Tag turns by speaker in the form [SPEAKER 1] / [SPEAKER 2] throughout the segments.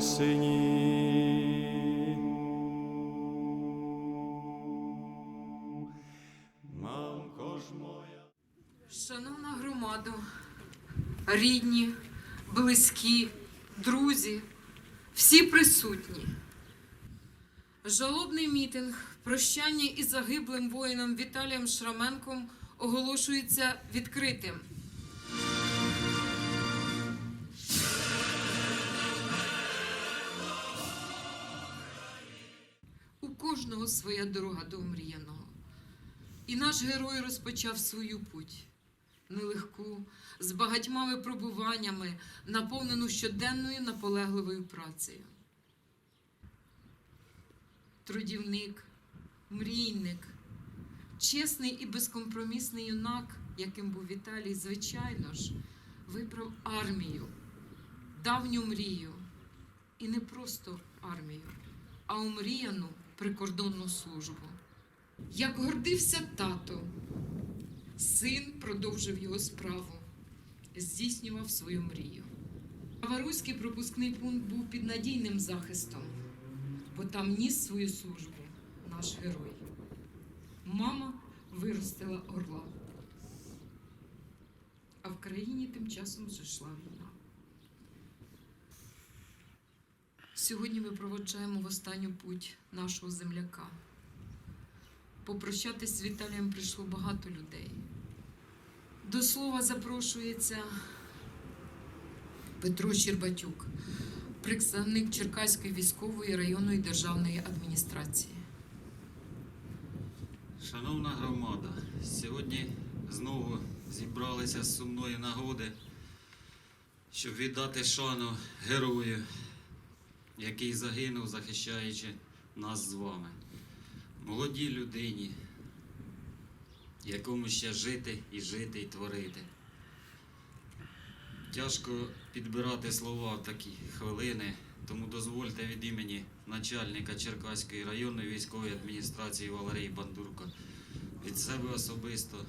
[SPEAKER 1] по тисині. Мамко ж моя.
[SPEAKER 2] Шановна громада, рідні, близькі, друзі, всі присутні. Жалобний мітинг прощання із загиблим воїном Віталієм Шраменком оголошується відкритим. Кожного своя дорога до омріяного. І наш герой розпочав свою путь нелегку, з багатьма випробуваннями, наповнену щоденною наполегливою працею. Трудівник, мрійник, чесний і безкомпромісний юнак, яким був Віталій, звичайно ж, вибрав армію, давню мрію. І не просто армію, а омріяну прикордонну службу. Як гордився тато, син продовжив його справу, здійснював свою мрію. Аваруський пропускний пункт був під надійним захистом, бо там ніс свою службу наш герой. Мама виростила орла. А в країні тим часом вже війна. Сьогодні ми проводжаємо в останню путь нашого земляка. Попрощатись з Віталієм прийшло багато людей. До слова запрошується Петро Щербатюк, представник Черкаської військової районної державної адміністрації.
[SPEAKER 3] Шановна громада, сьогодні знову зібралися з сумної нагоди, щоб віддати шану герою, який загинув, захищаючи нас з вами. Молодій людині, якому ще жити і жити, і творити. Тяжко підбирати слова в такі хвилини, тому дозвольте від імені начальника Черкаської районної військової адміністрації Валерії Бандурко від себе особисто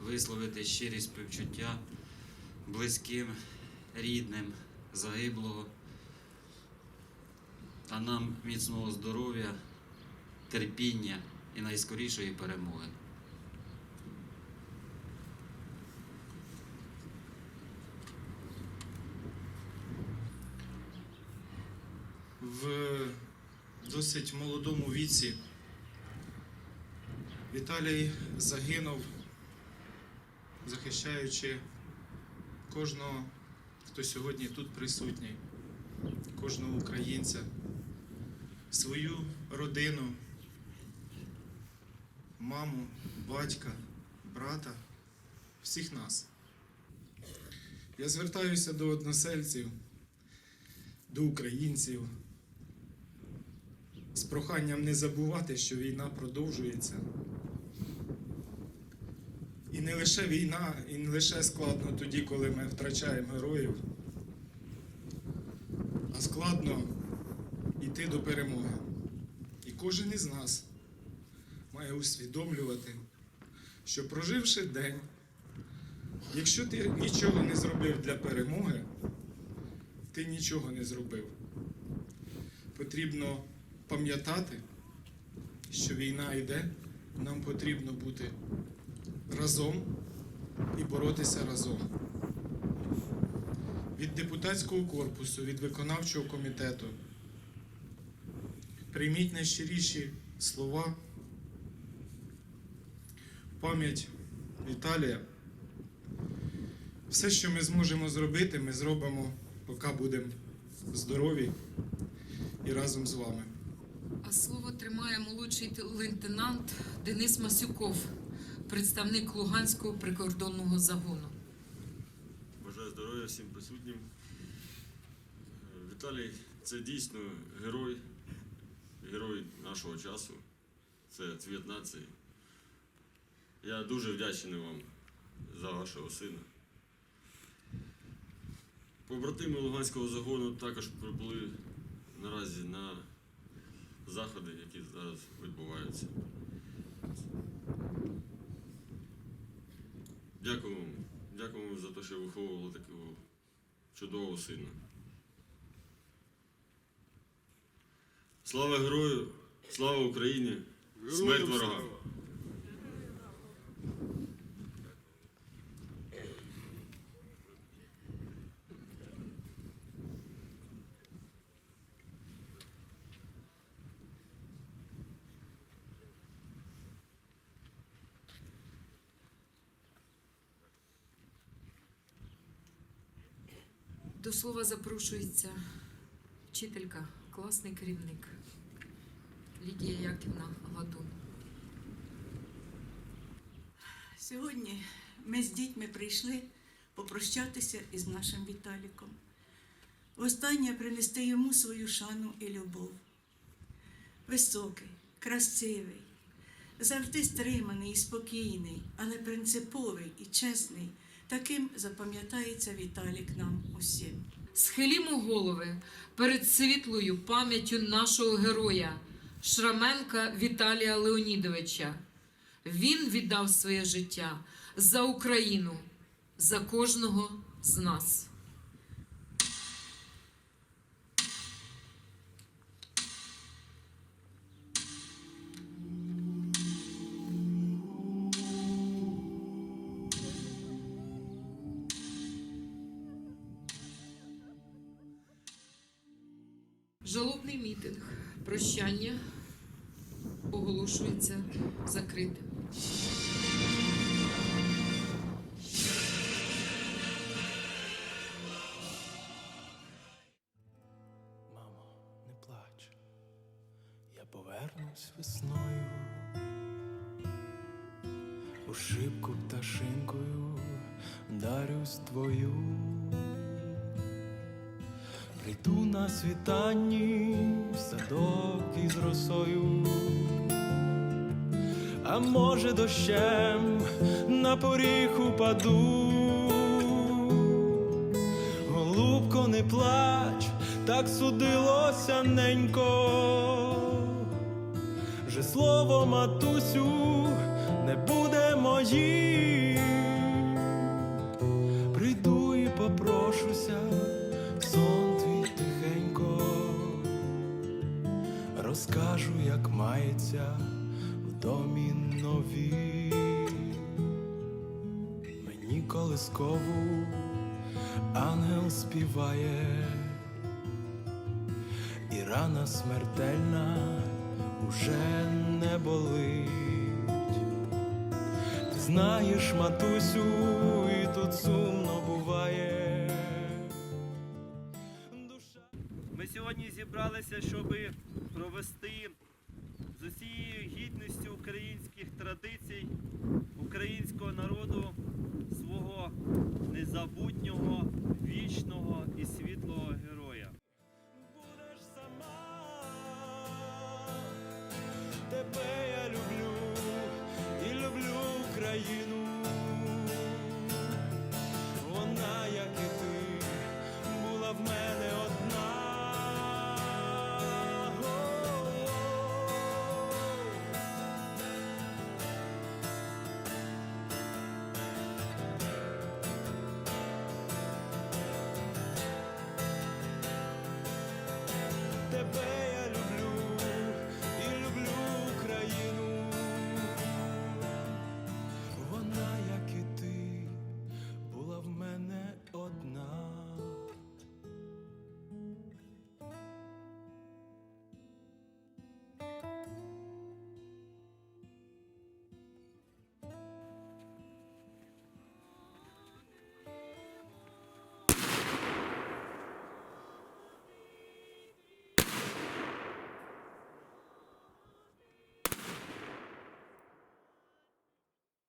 [SPEAKER 3] висловити щирі співчуття близьким, рідним, загиблого, а нам міцного здоров'я, терпіння і найскорішої перемоги.
[SPEAKER 4] в досить молодому віці Віталій загинув, захищаючи кожного, хто сьогодні тут присутній, кожного українця, свою родину, маму, батька, брата, всіх нас. Я звертаюся до односельців, до українців з проханням не забувати, що війна продовжується. І не лише війна, і не лише складно тоді, коли ми втрачаємо героїв, а складно йти до перемоги. І кожен із нас має усвідомлювати, що проживши день, якщо ти нічого не зробив для перемоги, ти нічого не зробив. Потрібно пам'ятати, що війна йде, нам потрібно бути разом і боротися разом. Від депутатського корпусу, від виконавчого комітету прийміть найщиріші слова в пам'ять Віталія. Все, що ми зможемо зробити, ми зробимо, поки будемо здорові і разом з вами.
[SPEAKER 2] А слово тримає молодший лейтенант Денис Масюков, представник Луганського прикордонного загону.
[SPEAKER 5] Бажаю здоров'я всім присутнім. Е, Віталій це дійсно герой, герой нашого часу. Це цвіт нації. Я дуже вдячний вам за вашого сина. Побратими Луганського загону також прибули наразі на заходи, які зараз відбуваються. Дякую вам. Дякую вам за те, що виховували такого чудового сина. Слава герою! Слава Україні! Смерть ворогам!
[SPEAKER 2] До слова запрошується вчителька, класний керівник Лідія Яківна Гладун.
[SPEAKER 6] Сьогодні ми з дітьми прийшли попрощатися із нашим Віталіком. Востаннє принести йому свою шану і любов. Високий, красивий, завжди стриманий і спокійний, але принциповий і чесний. Таким запам'ятається Віталік нам усім.
[SPEAKER 2] Схилімо голови перед світлою пам'яттю нашого героя Шраменка Віталія Леонідовича. Він віддав своє життя за Україну, за кожного з нас. Жалобний мітинг прощання оголошується закритим.
[SPEAKER 1] Мамо, не плач, я повернусь весною, у шибку пташинкою дарюсь твою. Прийду на світанні в садок із росою, а може дощем на поріг упаду. Голубко, не плач, так судилося ненько. Вже слово матусю не буде моїм. Прийду і попрошуся, сон Розкажу, як мається в домі нові. Мені колискову ангел співає, і рана смертельна уже не болить. Ти знаєш, матусю, і тут сумно буває.
[SPEAKER 7] Ми сьогодні зібралися, щоб провести з усією гідністю українських традицій, українського народу свого незабутнього.